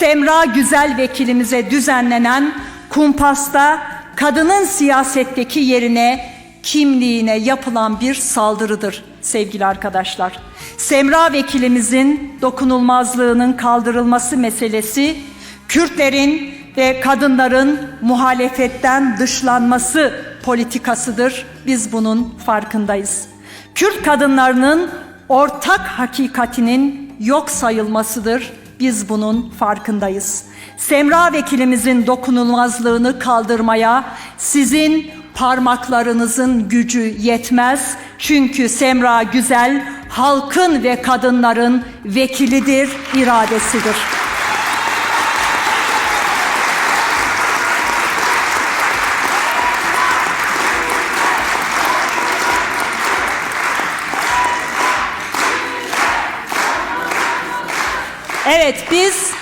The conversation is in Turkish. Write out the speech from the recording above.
Semra Güzel vekilimize düzenlenen kumpasta kadının siyasetteki yerine, kimliğine yapılan bir saldırıdır sevgili arkadaşlar. Semra vekilimizin dokunulmazlığının kaldırılması meselesi Kürtlerin ve kadınların muhalefetten dışlanması politikasıdır. Biz bunun farkındayız. Kürt kadınlarının ortak hakikatinin yok sayılmasıdır. Biz bunun farkındayız. Semra vekilimizin dokunulmazlığını kaldırmaya sizin parmaklarınızın gücü yetmez. Çünkü Semra Güzel halkın ve kadınların vekilidir, iradesidir. Evet biz